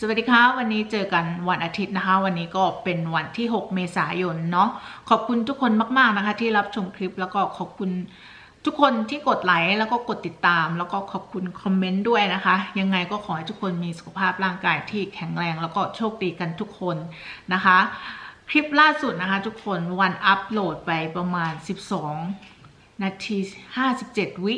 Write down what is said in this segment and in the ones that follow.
สวัสดีค่ะวันนี้เจอกันวันอาทิตย์นะคะ วันนี้ก็เป็นวันที่ 6 เมษายนเนาะขอบคุณทุกคนมากๆนะคะ ที่รับชมคลิปแล้วก็ขอบคุณทุกคนที่กดไลค์แล้วก็กดติดตาม แล้วก็ขอบคุณคอมเมนต์ด้วยนะคะ ยังไงก็ขอให้ทุกคนมีสุขภาพร่างกายที่แข็งแรงแล้วก็โชคดีกันทุกคนนะคะ คลิปล่าสุดนะคะทุกคนวันอัปโหลดไปประมาณ 12 นาที 57 วิ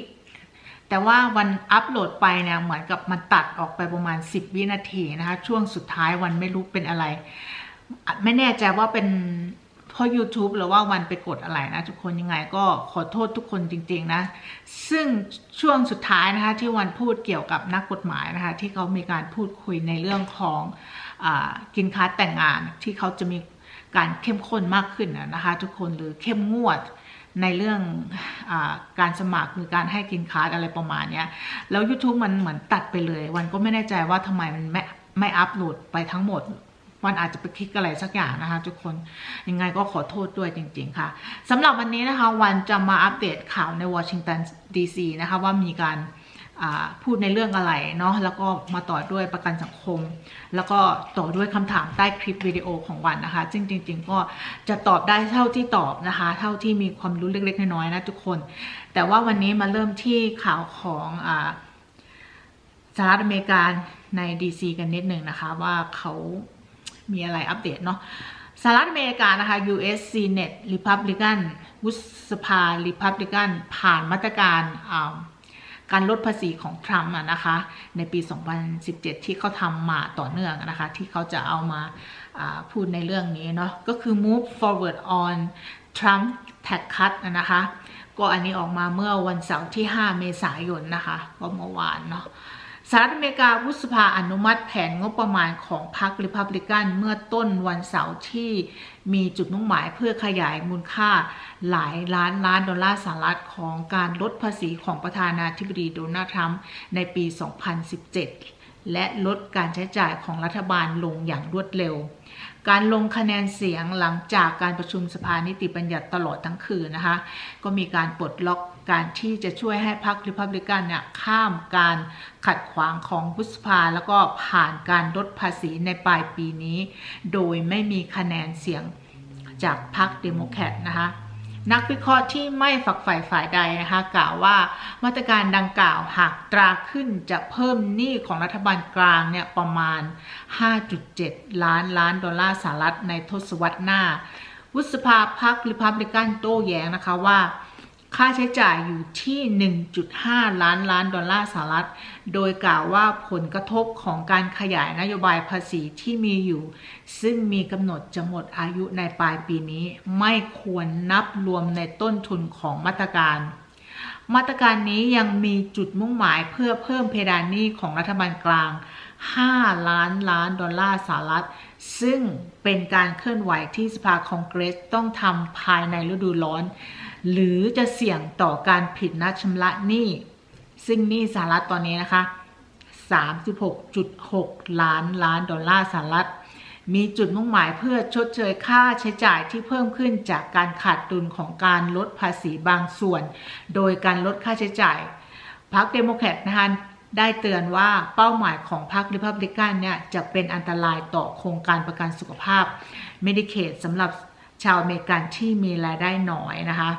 แต่ว่าวันอัปโหลดไปเนี่ยเหมือนกับมันตัดออกไปประมาณ 10 วินาทีนะคะ ช่วงสุดท้ายวันไม่รู้เป็นอะไร ไม่แน่ใจว่าเป็นเพราะ YouTube หรือว่าวันไปกดอะไรนะทุกคนยังไงก็ขอโทษทุกคนจริง ๆ นะ ซึ่งช่วงสุดท้ายนะคะที่วันพูดเกี่ยวกับนักกฎหมายนะคะ ที่เขามีการพูดคุยในเรื่องของอกินค้าแต่งงานที่เขาจะมีการเข้มข้นมากขึ้นนะคะ ทุกคนหรือเข้มงวด ในเรื่องอการสมัครหรือการให้กินคาร์ดอะไรประมาณนี้แล้ว YouTube มันเหมือนตัดไปเลย วันก็ไม่แน่ใจว่าทำไมมันไม่ไม่อัปโหลดไปทั้งหมดวันอาจจะไปคลิกอะไรสักอย่างนะคะทุกคนยังไงก็ขอโทษด้วยจริง ๆ ค่ะสำหรับวันนี้นะคะ วันจะมาอัปเดตข่าวในวอชิงตันดีซีนะคะว่ามีการ พูดในเรื่องอะไรเนาะแล้วก็มาต่อด้วยประกันสังคม แล้วก็ต่อด้วยคำถามใต้คลิปวิดีโอของวันนะคะซึ่งจริง ๆ ก็จะตอบได้เท่าที่ตอบนะคะ เท่าที่มีความรู้เล็กๆน้อยๆนะทุกคน แต่ว่าวันนี้มาเริ่มที่ข่าวของอสหรัฐอเมริกาใน DC กันนิดหนึ่งนะคะว่าเขามีอะไรอัปเดตเนาะสหรัฐอเมริกานะคะ US Senate Republican วุฒิสภา Republican ผ่านมาตรการ การลดภาษีของทรัมป์อะนะคะ ในปี 2017 ที่เขาทำมาต่อเนื่องนะคะ ที่เขาจะเอามาาพูดในเรื่องนี้เนาะก็คือ move forward on Trump tax cut นะคะ ก็อันนี้ออกมาเมื่อวันเสาร์ที่ 5 เมษายนนะคะ ก็เมื่อวานเนาะ สหรัฐอเมริกาวุฒิสภาอนุมัติแผนงบประมาณของพรรคริพับลิกันเมื่อต้นวันเสาร์ที่มีจุดมุ่งหมายเพื่อขยายมูลค่าหลายล้านล้านดอลลาร์สหรัฐของการลดภาษีของประธานาธิบดีโดนัลด์ทรัมป์ในปี 2017 และลดการใช้จ่ายของรัฐบาลลงอย่างรวดเร็ว การลงคะแนนเสียงหลังจากการประชุมสภานิติบัญญัติตลอดทั้งคืนนะคะ ก็มีการปลดล็อกการที่จะช่วยให้พรรคริพับลิกันเนี่ยข้ามการขัดขวางของพุสภา แล้วก็ผ่านการลดภาษีในปลายปีนี้ โดยไม่มีคะแนนเสียงจากพรรคเดโมแครตนะคะ นักวิเคราะห์ที่ไม่ฝักใฝ่ฝ่ายใดนะคะกล่าวว่ามาตรการดังกล่าวหากตราขึ้นจะเพิ่มหนี้ของรัฐบาลกลางเนี่ยประมาณ 5.7 ล้านล้านดอลลาร์สหรัฐในทศวรรษหน้า วุฒิสภาพรรคริพับลิกันโต้แย้งนะคะว่า ค่าใช้จ่ายอยู่ที่ 1.5 ล้านล้านดอลลาร์สหรัฐ โดยกล่าวว่าผลกระทบของการขยายนโยบายภาษีที่มีอยู่ ซึ่งมีกำหนดจะหมดอายุในปลายปีนี้ ไม่ควรนับรวมในต้นทุนของมาตรการ มาตรการนี้ยังมีจุดมุ่งหมายเพื่อเพิ่มเพดานหนี้ของรัฐบาลกลาง 5 ล้านล้านดอลลาร์สหรัฐ ซึ่งเป็นการเคลื่อนไหวที่สภาคองเกรสต้องทำภายในฤดูร้อน หรือจะเสี่ยงต่อการผิดนัดชำระหนี้ ซึ่งหนี้สหรัฐตอนนี้นะคะ 36.6 ล้านล้านดอลลาร์สหรัฐ มีจุดมุ่งหมายเพื่อชดเชยค่าใช้จ่ายที่เพิ่มขึ้นจากการขาดดุลของการลดภาษีบางส่วน โดยการลดค่าใช้จ่ายพรรคเดโมแครตนะคะได้เตือนว่าเป้าหมายของพรรคริพับลิกันเนี่ยจะเป็นอันตรายต่อโครงการประกันสุขภาพ Medicaid สำหรับชาวอเมริกันที่มีรายได้น้อยนะคะ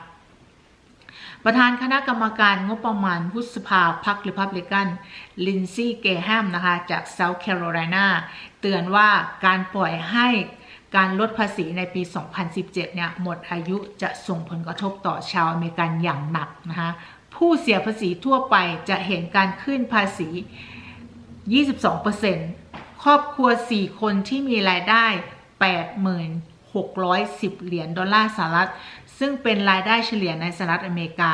ประธานคณะกรรมการงบประมาณวุฒิสภาพรรคริพับลิกัน ลินซี่เกแฮมนะคะ จากเซาท์แคโรไลนาเตือนว่าการปล่อยให้การลดภาษีในปี 2017 เนี่ย หมดอายุจะส่งผลกระทบต่อชาวอเมริกันอย่างหนักนะคะผู้เสียภาษีทั่วไปจะเห็นการขึ้นภาษี 22%ครอบครัว 4 คนที่มีรายได้ 8610 เหรียญดอลลาร์สหรัฐ ซึ่งเป็นรายได้เฉลี่ยในสหรัฐอเมริกา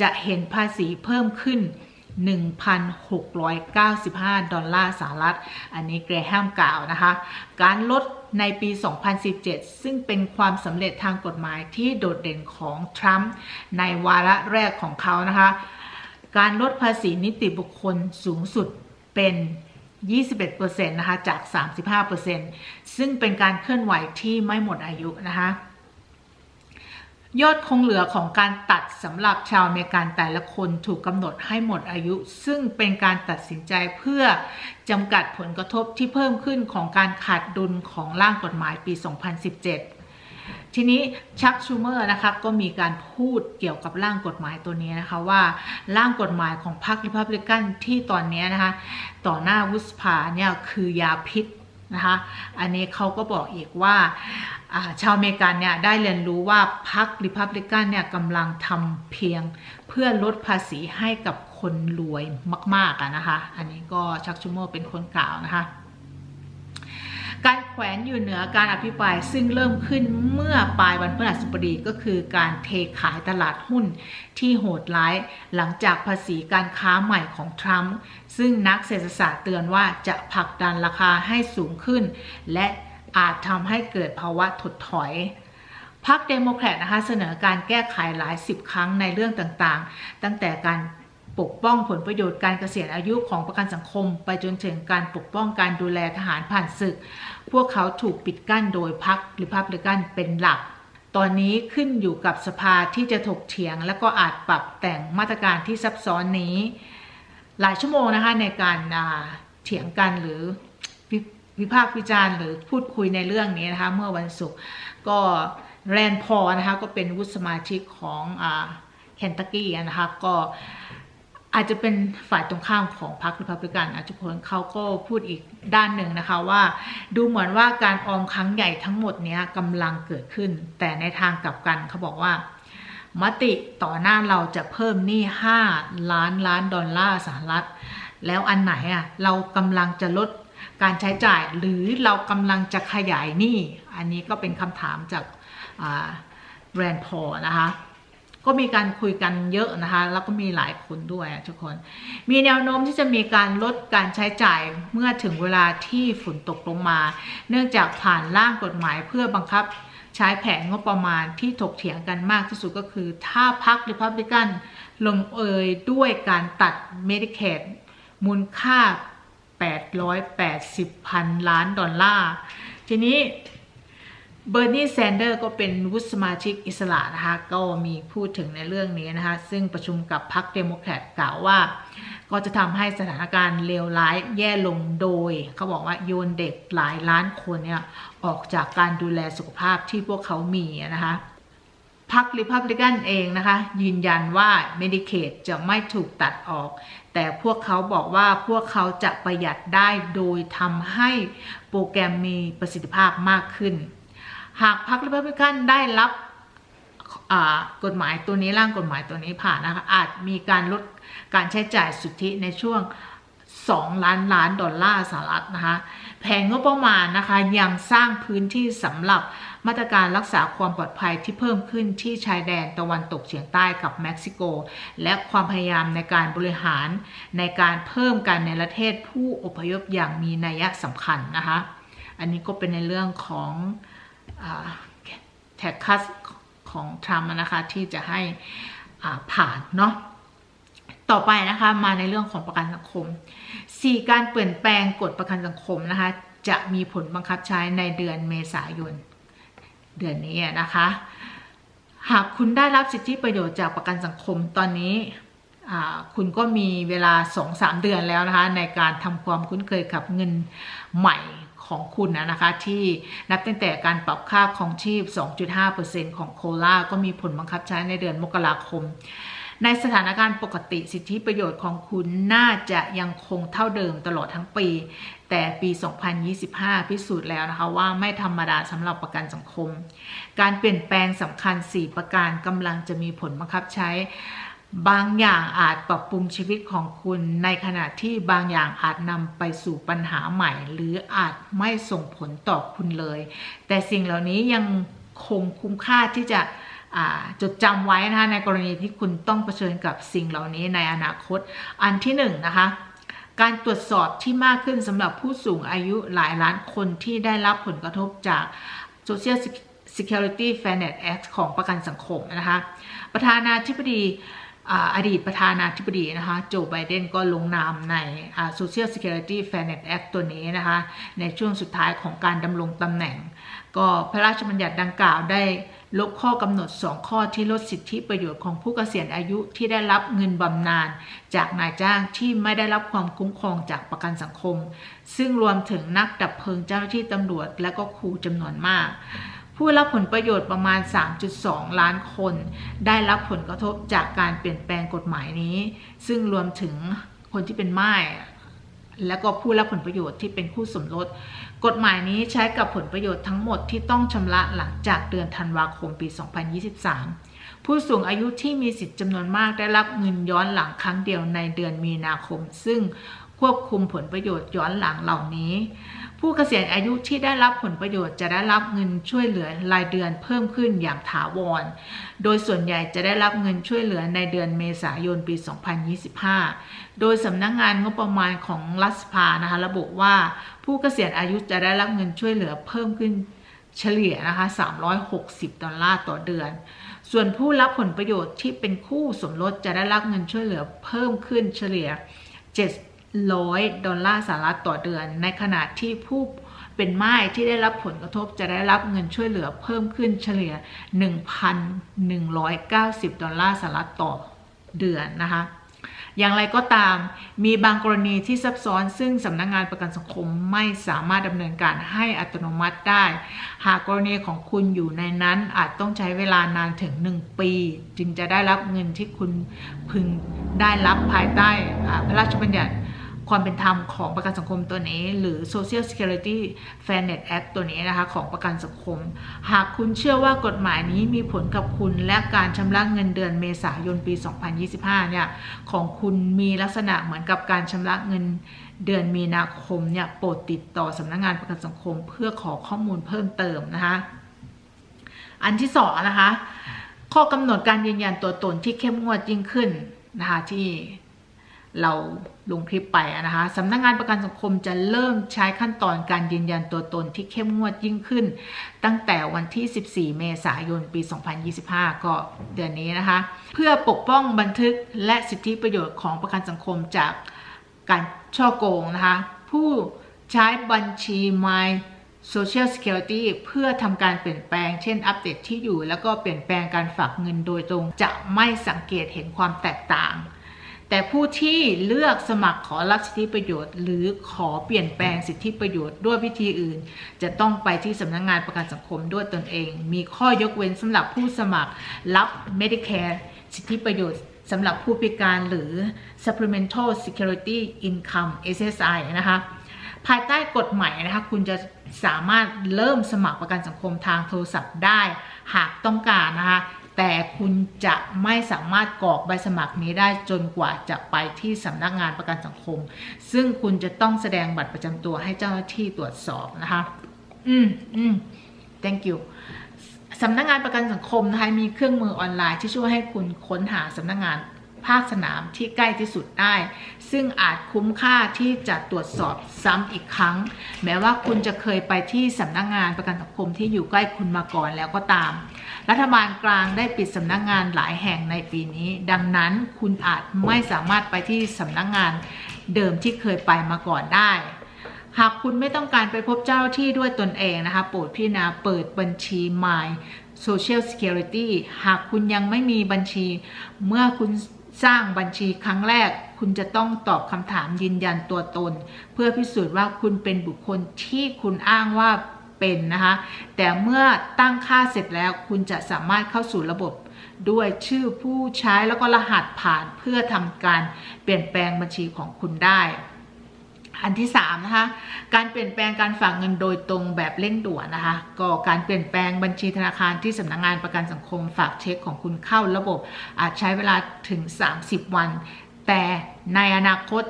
จะเห็นภาษีเพิ่มขึ้น 1,695 ดอลลาร์สหรัฐ อันนี้เกรแฮมกล่าวนะคะ การลดในปี 2017 ซึ่งเป็นความสำเร็จทางกฎหมายที่โดดเด่นของทรัมป์ในวาระแรกของเขานะคะ การลดภาษีนิติบุคคลสูงสุดเป็น 21%นะคะ จาก 35%ซึ่งเป็นการเคลื่อนไหวที่ไม่หมดอายุนะคะ ยอดคงเหลือของการตัดสำหรับชาวอเมริกันแต่ละคนถูกกำหนดให้หมดอายุ ซึ่งเป็นการตัดสินใจเพื่อจำกัดผลกระทบที่เพิ่มขึ้นของการขาดดุลของร่างกฎหมายปี 2017 ทีนี้ชักชูเมอร์นะคะก็มีการพูดเกี่ยวกับร่างกฎหมายตัวนี้นะคะว่าร่างกฎหมายของพรรคริพับลิกันที่ตอนนี้นะคะต่อหน้าวุฒิภาเนี่ยคือยาพิษ นะคะ อันนี้เขาก็บอกอีกว่าชาวอเมริกันเนี่ยได้เรียนรู้ว่าพรรคริพับลิกันเนี่ยกำลังทำเพียงเพื่อลดภาษีให้กับคนรวยมากๆนะคะ อันนี้ก็ชักชูโมเป็นคนกล่าวนะคะ การแขวนอยู่เหนือการอภิปรายซึ่งเริ่มขึ้นเมื่อปลายวันพฤหัสบดีก็คือการเทขายตลาดหุ้นที่โหดร้าย หลังจากภาษีการค้าใหม่ของทรัมป์ซึ่งนักเศรษฐศาสตร์เตือนว่าจะผลักดันราคาให้สูงขึ้น และอาจทำให้เกิดภาวะถดถอยพรรคเดโมแครตนะคะเสนอการแก้ไขหลายสิบครั้งในเรื่องต่างๆ ตั้งแต่การ ปกป้องผลประโยชน์การเกษียณอายุของประกันสังคม ไปจนถึงการปกป้องการดูแลทหารผ่านศึก พวกเขาถูกปิดกั้นโดยพรรคริพับลิกันเป็นหลัก ตอนนี้ขึ้นอยู่กับสภาที่จะถกเถียง และก็อาจปรับแต่งมาตรการที่ซับซ้อนนี้ หลายชั่วโมงนะคะในการเถียงกันหรือวิพากษ์วิจารณ์หรือพูดคุยในเรื่องนี้นะคะเมื่อวันศุกร์ก็แรนพอนะคะก็เป็นวุฒิสมาชิกของแคนตักกี้นะคะก็ อาจจะเป็นฝ่ายตรงข้ามของพรรครีพับลิกันอาจจะคนเขาก็พูดอีกด้านหนึ่งนะคะว่าดูเหมือนว่าการออมครั้งใหญ่ทั้งหมดนี้กำลังเกิดขึ้น แต่ในทางกลับกันเขาบอกว่ามติต่อหน้าเราจะเพิ่มหนี้ 5 ล้านล้านดอลลาร์สหรัฐ แล้วอันไหนอะเรากำลังจะลดการใช้จ่าย หรือเรากำลังจะขยายหนี้ อันนี้ก็เป็นคำถามจากแบรนด์พอนะคะ ก็มีการคุยกันเยอะนะคะ แล้วก็มีหลายคนด้วยทุกคน มีแนวโน้มที่จะมีการลดการใช้จ่ายเมื่อถึงเวลาที่ฝนตกลงมา เนื่องจากผ่านร่างกฎหมายเพื่อบังคับใช้แผนงบประมาณที่ถกเถียงกันมากที่สุดก็คือ ถ้าพรรคริพับลิกันลงเอยด้วยการตัดเมดิเคดมูลค่า 880พันล้านดอลลาร์ ทีนี้ เบอร์นีแซนเดอร์ก็เป็นวุฒิสมาชิกอิสระนะคะก็มีพูดถึงในเรื่องนี้นะคะ ซึ่งประชุมกับพรรคเดโมแครตกล่าวว่า ก็จะทำให้สถานการณ์เลวร้ายแย่ลงโดย เขาบอกว่าโยนเด็กหลายล้านคนเนี่ยออกจากการดูแลสุขภาพที่พวกเขามีนะคะพรรคริพับลิกันเองนะคะ ยืนยันว่า Medicaid จะไม่ถูกตัดออก แต่พวกเขาบอกว่าพวกเขาจะประหยัดได้โดยทำให้โปรแกรมมีประสิทธิภาพมากขึ้น หากพรรคริพับลิกันได้รับกฎหมายตัวนี้ร่างกฎหมายตัวนี้ผ่านนะคะอาจมีการลดการใช้จ่ายสุทธิในช่วง 2 ล้านล้านดอลลาร์สหรัฐนะคะแผนงบประมาณนะคะยังสร้างพื้นที่สำหรับมาตรการรักษาความปลอดภัยที่เพิ่มขึ้นที่ชายแดนตะวันตกเฉียงใต้กับเม็กซิโก และความพยายามในการบริหารในการเพิ่มการในประเทศผู้อพยพอย่างมีนัยสำคัญนะคะ อันนี้ก็เป็นในเรื่องของ แท็กคัสของทรัมป์นะคะที่จะให้ผ่านเนาะต่อไปนะคะมาในเรื่องของประกันสังคม 4 การเปลี่ยนแปลงกฎประกันสังคมนะคะจะมีผลบังคับใช้ในเดือนเมษายน เดือนนี้นะคะ หากคุณได้รับสิทธิประโยชน์จากประกันสังคมตอนนี้คุณก็มีเวลา 2-3 เดือนแล้วนะคะในการทำความคุ้นเคยกับเงินใหม่ ของคุณนะคะที่นับตั้งแต่การปรับค่าของชีพ 2.5%ของโคลาก็มีผลบังคับใช้ในเดือนมกราคม ในสถานการณ์ปกติสิทธิประโยชน์ของคุณน่าจะยังคงเท่าเดิมตลอดทั้งปี แต่ปี 2025 พิสูจน์แล้วนะคะว่าไม่ธรรมดาสำหรับประกันสังคม การเปลี่ยนแปลงสำคัญ 4 ประการกำลังจะมีผลบังคับใช้ บางอย่างอาจปรับปรุงชีวิตของคุณ ในขณะที่บางอย่างอาจนำไปสู่ปัญหาใหม่ หรืออาจไม่ส่งผลต่อคุณเลย แต่สิ่งเหล่านี้ยังคงคุ้มค่าที่จะจดจำไว้นะคะในกรณีที่คุณต้องเผชิญกับสิ่งเหล่านี้ในอนาคต อันที่หนึ่งนะคะการตรวจสอบที่มากขึ้นสำหรับผู้สูงอายุหลายล้านคนที่ได้รับผลกระทบจาก Social Security Fairness Act ของประกันสังคมนะคะประธานาธิบดี อดีตประธานาธิบดีนะคะโจไบเดนก็ลงนามใน Social Security Fairness Act ตัวนี้นะคะในช่วงสุดท้ายของการดำรงตำแหน่ง ก็พระราชบัญญัติดังกล่าวได้ลบข้อกำหนด 2 ข้อที่ลดสิทธิประโยชน์ของผู้เกษียณอายุที่ได้รับเงินบำนาญจากนายจ้างที่ไม่ได้รับความคุ้มครองจากประกันสังคม ซึ่งรวมถึงนักดับเพลิงเจ้าหน้าที่ตำรวจและก็ครูจำนวนมาก ผู้รับผลประโยชน์ประมาณ 3.2 ล้านคน ได้รับผลกระทบจากการเปลี่ยนแปลงกฎหมายนี้ ซึ่งรวมถึงคนที่เป็นไม่ายและก็ผู้รับผลประโยชน์ที่เป็นคู่สมรส กฎหมายนี้ใช้กับผลประโยชน์ทั้งหมดที่ต้องชำระหลังจากเดือนธันวาคมปี 2023 ผู้สูงอายุที่มีสิทธิ์จำนวนมากได้รับเงินย้อนหลังครั้งเดียวในเดือนมีนาคม ซึ่งควบคุมผลประโยชน์ย้อนหลังเหล่านี้ ผู้เกษียณอายุที่ได้รับผลประโยชน์จะได้รับเงินช่วยเหลือรายเดือนเพิ่มขึ้นอย่างถาวร โดยส่วนใหญ่จะได้รับเงินช่วยเหลือในเดือนเมษายนปี 2025 โดยสำนักงงานงบประมาณของรัฐสภานะคะระบุว่าผู้เกษียณอายุจะได้รับเงินช่วยเหลือเพิ่มขึ้นเฉลี่ยนะคะ 360 ดอลลาร์ต่อเดือน ส่วนผู้รับผลประโยชน์ที่เป็นคู่สมรสจะได้รับเงินช่วยเหลือเพิ่มขึ้นเฉลี่ย7 700 ดอลลาร์สหรัฐต่อเดือน ในขณะที่ผู้เป็นไม้ที่ได้รับผลกระทบจะได้รับเงินช่วยเหลือเพิ่มขึ้นเฉลี่ย 1,190 ดอลลาร์สหรัฐต่อเดือนนะคะอย่างไรก็ตามมีบางกรณีที่ซับซ้อนซึ่งสำนักงงานประกันสังคมไม่สามารถดำเนินการให้อัตโนมัติได้ หากกรณีของคุณอยู่ในนั้นอาจต้องใช้เวลานานถึง 1 ปี จึงจะได้รับเงินที่คุณพึงได้รับภายใต้พระราชบัญญัติ ความเป็นธรรมของประกันสังคมตัวนี้ หรือ Social Security Fairness Act ตัวนี้นะคะของประกันสังคม หากคุณเชื่อว่ากฎหมายนี้มีผลกับคุณและการชำระเงินเดือนเมษายนปี 2025 เนี่ยของคุณมีลักษณะเหมือนกับการชำระเงินเดือนมีนาคมเนี่ยโปรดติดต่อสำนักงงานประกันสังคม เพื่อขอข้อมูลเพิ่มเติมนะคะอันที่สองนะคะข้อกำหนดการยืนยันตัวตนที่เข้มงวดยิ่งขึ้นนะคะที่ เราลงคลิปไปนะคะสำนักงงานประกันสังคมจะเริ่มใช้ขั้นตอนการยืนยันตัวตนที่เข้มงวดยิ่งขึ้น ตั้งแต่วันที่ 14 เมษายน ปี 2025 ก็เดือนนี้นะคะ เพื่อปกป้องบันทึกและสิทธิประโยชน์ของประกันสังคมจากการช่อโกงนะคะ ผู้ใช้บัญชี My Social Security เพื่อทำการเปลี่ยนแปลง เช่น อัปเดตที่อยู่ แล้วก็เปลี่ยนแปลงการฝากเงินโดยตรง จะไม่สังเกตเห็นความแตกต่าง แต่ผู้ที่เลือกสมัครขอรับสิทธิประโยชน์ หรือขอเปลี่ยนแปลงสิทธิประโยชน์ด้วยวิธีอื่น จะต้องไปที่สำนักงงานประกันสังคมด้วยตนเอง มีข้อยกเว้นสำหรับผู้สมัครรับ Medicare สิทธิประโยชน์สำหรับผู้พิการหรือ Supplemental Security Income SSI นะคะภายใต้กฎหมายนะคะคุณจะสามารถเริ่มสมัครประกันสังคมทางโทรศัพท์ได้ หากต้องการนะคะ แต่คุณจะไม่สามารถกรอกใบสมัครนี้ได้จนกว่าจะไปที่สำนักงานประกันสังคม ซึ่งคุณจะต้องแสดงบัตรประจำตัวให้เจ้าหน้าที่ตรวจสอบนะคะ อืมอืม thank you สำนักงานประกันสังคมนะคะมีเครื่องมือออนไลน์ที่ช่วยให้คุณค้นหาสำนักงานภาคสนามที่ใกล้ที่สุดได้ ซึ่งอาจคุ้มค่าที่จะตรวจสอบซ้ำอีกครั้ง แม้ว่าคุณจะเคยไปที่สำนักงานประกันสังคมที่อยู่ใกล้คุณมาก่อนแล้วก็ตาม รัฐบาลกลางได้ปิดสำนักงานหลายแห่งในปีนี้ ดังนั้นคุณอาจไม่สามารถไปที่สำนักงานเดิมที่เคยไปมาก่อนได้หากคุณไม่ต้องการไปพบเจ้าที่ด้วยตนเองนะคะ โปรดพิจารณาเปิดบัญชี My Social Security หากคุณยังไม่มีบัญชี เมื่อคุณสร้างบัญชีครั้งแรก คุณจะต้องตอบคำถามยืนยันตัวตน เพื่อพิสูจน์ว่าคุณเป็นบุคคลที่คุณอ้างว่า เป็นนะคะ แต่เมื่อตั้งค่าเสร็จแล้วคุณจะสามารถเข้าสู่ระบบด้วยชื่อผู้ใช้แล้วก็รหัสผ่านเพื่อทำการเปลี่ยนแปลงบัญชีของคุณได้อันที่3นะคะ การเปลี่ยนแปลงการฝากเงินโดยตรงแบบเร่งด่วนนะคะ ก็การเปลี่ยนแปลงบัญชีธนาคารที่สำนักงงานประกันสังคมฝากเช็คของคุณเข้าระบบ อาจใช้เวลาถึง 30 วัน แต่ในอนาคต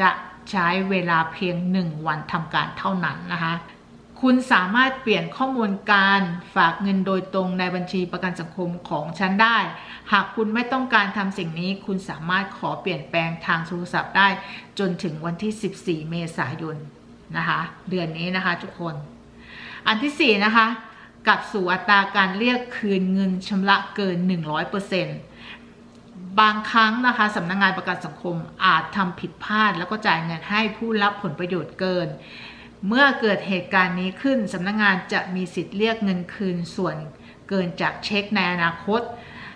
จะใช้เวลาเพียง 1 วันทำการเท่านั้นนะคะ คุณสามารถเปลี่ยนข้อมูลการฝากเงินโดยตรงในบัญชีประกันสังคมของฉันได้ หากคุณไม่ต้องการทำสิ่งนี้ คุณสามารถขอเปลี่ยนแปลงทางโทรศัพท์ได้ จนถึงวันที่ 14 เมษายนนะคะ เดือนนี้นะคะทุกคน อันที่ 4 นะคะกลับสู่อัตราการเรียกคืนเงินชำระเกิน 100%บบางครั้งนะคะสำนักงงานประกันสังคมอาจทำผิดพลาด แล้วก็จ่ายเงินให้ผู้รับผลประโยชน์เกิน เมื่อเกิดเหตุการณ์นี้ขึ้นสำนักงงานจะมีสิทธิ์เรียกเงินคืนส่วนเกินจากเช็คในอนาคต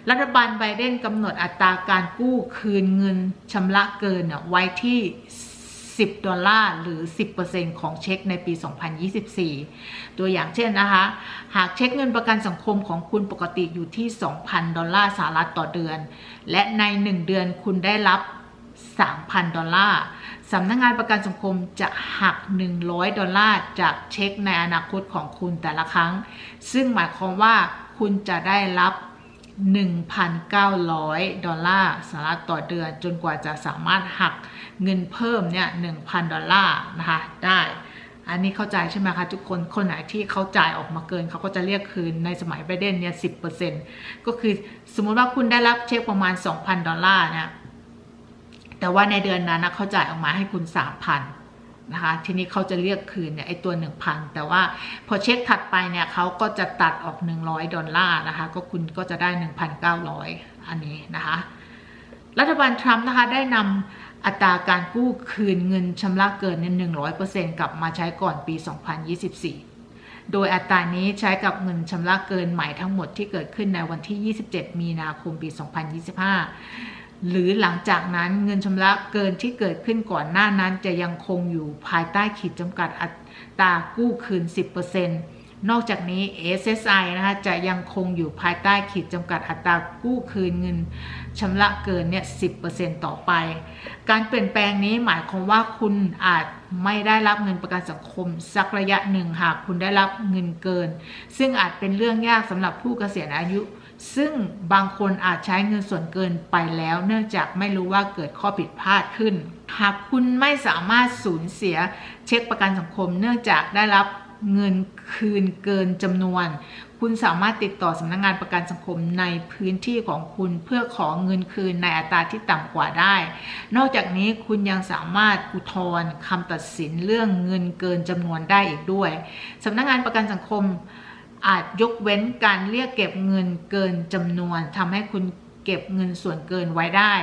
รัฐบาลไบเดนกำหนดอัตราการกู้คืนเงินชำระเกินไว้ที่ 10 ดอลลาร์หรือ 10%ของเช็คในปี 2024 ตัวอย่างเช่นนะคะ หากเช็คเงินประกันสังคมของคุณปกติอยู่ที่ 2,000 ดอลลาร์สหรัฐต่อเดือน และใน 1 เดือนคุณได้รับ 3,000 ดอลลาร์ สำนักงงานประกันสังคมจะหัก 100 ดอลลาร์จากเช็คในอนาคตของคุณแต่ละครั้ง ซึ่งหมายความว่าคุณจะได้รับ 1,900 ดอลลาร์สหรัฐต่อเดือน จนกว่าจะสามารถหักเงินเพิ่มเนี่ย 1,000 ดอลลาร์นะคะ ได้อันนี้เข้าใจใช่ไหมคะทุกคน คนไหนที่เขาจ่ายออกมาเกิน เขาก็จะเรียกคืนในสมัยไบเดนเนี่ย10%ก็คือสมมุติว่าคุณได้รับเช็คประมาณ 2,000 ดอลลาร์เนี่ย แต่ว่าในเดือนนั้นนะเขาจ่ายออกมาให้คุณ3,000นะคะทีนี้เขาจะเรียกคืนเนี่ยไอตัว 1,000 แต่ว่าพอเช็คถัดไปเนี่ยเขาก็จะตัดออก 100 ดอลลาร์นะคะก็คุณก็จะได้ 1,900 อันนี้นะคะรัฐบาลทรัมป์นะคะได้นำอัตราการกู้คืนเงินชำระเกินเนี่ย100%กลับมาใช้ก่อนปี 2024 โดยอัตรานี้ใช้กับเงินชำระเกินใหม่ทั้งหมดที่เกิดขึ้นในวันที่ 27 มีนาคมปี 2025 หรือหลังจากนั้นเงินชำระเกินที่เกิดขึ้นก่อนหน้านั้นจะยังคงอยู่ภายใต้ขีดจำกัดอัตรากู้คืน 10%นอกจากนี้ SSI นะคะจะยังคงอยู่ภายใต้ขีดจำกัดอัตรากู้คืนเงินชำระเกินเนี่ย10%ต่อไป การเปลี่ยนแปลงนี้หมายความว่าคุณอาจไม่ได้รับเงินประกันสังคม สักระยะหนึ่งหากคุณได้รับเงินเกิน ซึ่งอาจเป็นเรื่องยากสำหรับผู้เกษียณอายุ ซึ่งบางคนอาจใช้เงินส่วนเกินไปแล้ว เนื่องจากไม่รู้ว่าเกิดข้อผิดพลาดขึ้น หากคุณไม่สามารถสูญเสียเช็คประกันสังคม เนื่องจากได้รับเงินคืนเกินจำนวน คุณสามารถติดต่อสำนักงงานประกันสังคมในพื้นที่ของคุณเพื่อขอเงินคืนในอัตราที่ต่ำกว่าได้ นอกจากนี้คุณยังสามารถอุทธรณ์คำตัดสินเรื่องเงินเกินจำนวนได้อีกด้วยสำนักงงานประกันสังคม อาจยกเว้นการเรียกเก็บเงินเกินจำนวนทำให้คุณเก็บเงินส่วนเกินไว้ได้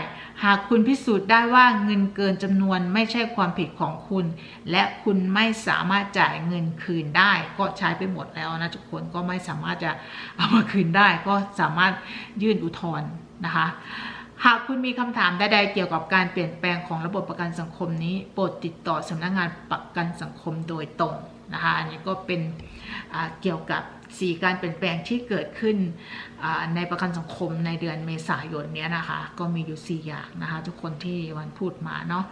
หากคุณพิสูจน์ได้ว่าเงินเกินจำนวนไม่ใช่ความผิดของคุณ และคุณไม่สามารถจ่ายเงินคืนได้ ก็ใช้ไปหมดแล้วนะทุกคนก็ไม่สามารถจะเอามาคืนได้ ก็สามารถยื่นอุทธรณ์นะคะ หากคุณมีคำถามใดๆเกี่ยวกับการเปลี่ยนแปลงของระบบประกันสังคมนี้ โปรดติดต่อสำนักงงานประกันสังคมโดยตรงนะคะ อันนี้ก็เป็นเกี่ยวกับ สีการเปลี่ยนแปลงที่เกิดขึ้นในประกันสังคมในเดือนเมษายนเนี้ยนะคะ ก็มีอยู่ 4 อย่างนะคะ ทุกคนที่วันพูดมาเนาะ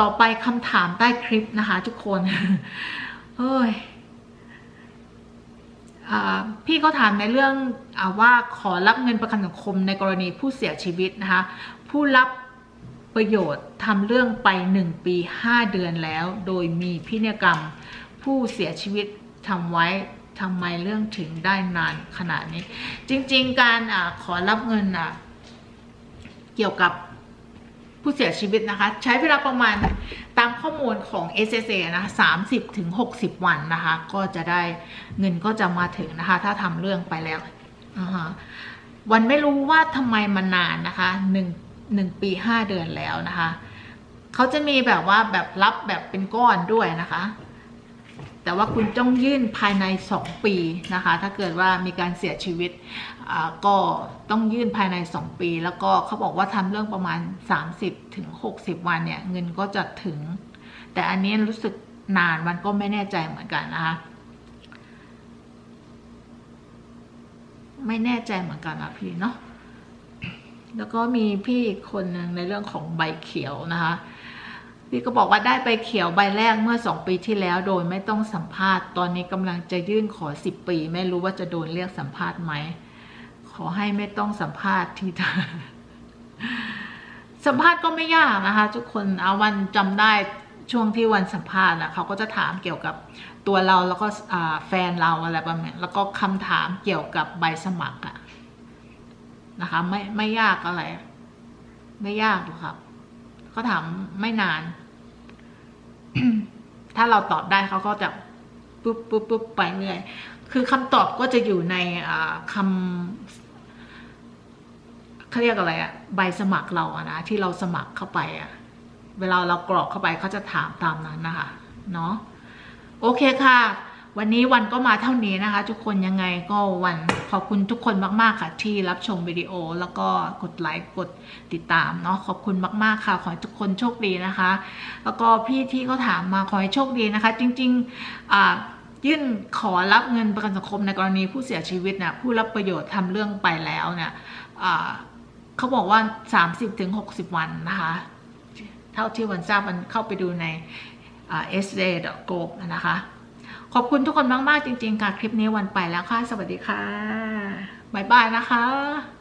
ต่อไปคำถามใต้คลิปนะคะทุกคนเฮ้ยพี่เขาถามในเรื่องอว่าขอรับเงินประกันสังคมในกรณีผู้เสียชีวิตนะคะ ผู้รับประโยชน์ทำเรื่องไป 1 ปี 5 เดือนแล้ว โดยมีพินัยกรรมผู้เสียชีวิตทำไว้ ทำไมเรื่องถึงได้นานขนาดนี้ จริง ๆ การอขอรับเงินเกี่ยวกับผู้เสียชีวิตนะคะ ใช้เวลาประมาณตามข้อมูลของ SSA นะสามสิบถึงหกสิบวันนะคะ ก็จะได้เงินก็จะมาถึงนะคะ ถ้าทำเรื่องไปแล้ววันไม่รู้ว่าทำไมมันนานนะคะหนึ่งหนึ่งปีห้าเดือนแล้วนะคะ เขาจะมีแบบว่าแบบรับแบบเป็นก้อนด้วยนะคะ แต่ว่าคุณต้องยื่นภายใน 2 ปีนะคะ ถ้าเกิดว่ามีการเสียชีวิตก็ต้องยื่นภายใน 2 ปี แล้วก็เขาบอกว่าทำเรื่องประมาณ30ถึงวันเนี่ย เงินก็จะถึง แต่อันนี้รู้สึกนานมันก็ไม่แน่ใจเหมือนกันนะคะไม่แน่ใจเหมือนกันนะพี่เนาะแล้วก็มีพี่คนหนึ่งในเรื่องของใบเขียวนะคะ พี่ก็บอกว่าได้ไปเขียวใบแรกเมื่อสองปีที่แล้วโดยไม่ต้องสัมภาษณ์ ตอนนี้กำลังจะยื่นขอสิบปี ไม่รู้ว่าจะโดนเรียกสัมภาษณ์ไหม ขอให้ไม่ต้องสัมภาษณ์ที่สัมภาษณ์ก็ไม่ยากนะคะ ทุกคนเอาวันจำได้ช่วงที่วันสัมภาษณ์นะเขาก็จะถามเกี่ยวกับตัวเราแล้วก็แฟนเราอะไรประมาณแล้วก็คำถามเกี่ยวกับใบสมัครอะนะคะไม่ไม่ยากอะไร ไม่ยากหรอกครับเขาถามไม่นาน ถ้าเราตอบได้เขาก็จะปุ๊บปุ๊บปุ๊บไปเรื่อยคือคำตอบก็จะอยู่ในคำเขาเรียกอะไรอะใบสมัครเราอะนะที่เราสมัครเข้าไปอะเวลาเรากรอกเข้าไปเขาจะถามตามนั้นนะคะ เนาะโอเคค่ะ วันนี้วันก็มาเท่านี้นะคะ ทุกคนยังไงก็วันขอบคุณทุกคนมากๆค่ะ ที่รับชมวิดีโอ แล้วก็กดไลค์กดติดตามเนาะขอบคุณมากๆค่ะ ขอให้ทุกคนโชคดีนะคะ แล้วก็พี่ที่เขาถามมาขอให้โชคดีนะคะ จริงๆอ่ายื่นขอรับเงินประกันสังคมในกรณีผู้เสียชีวิตเนี่ยผู้รับประโยชน์ทำเรื่องไปแล้วเนี่ยเขาบอกว่า 30-60วันนะคะ เท่าที่วันทราบมันเข้าไปดูใน s d g o นะคะ ขอบคุณทุกคนมาก ๆ จริง ๆ ค่ะ คลิปนี้วันไปแล้วค่ะ สวัสดีค่ะ บ๊ายบายนะคะ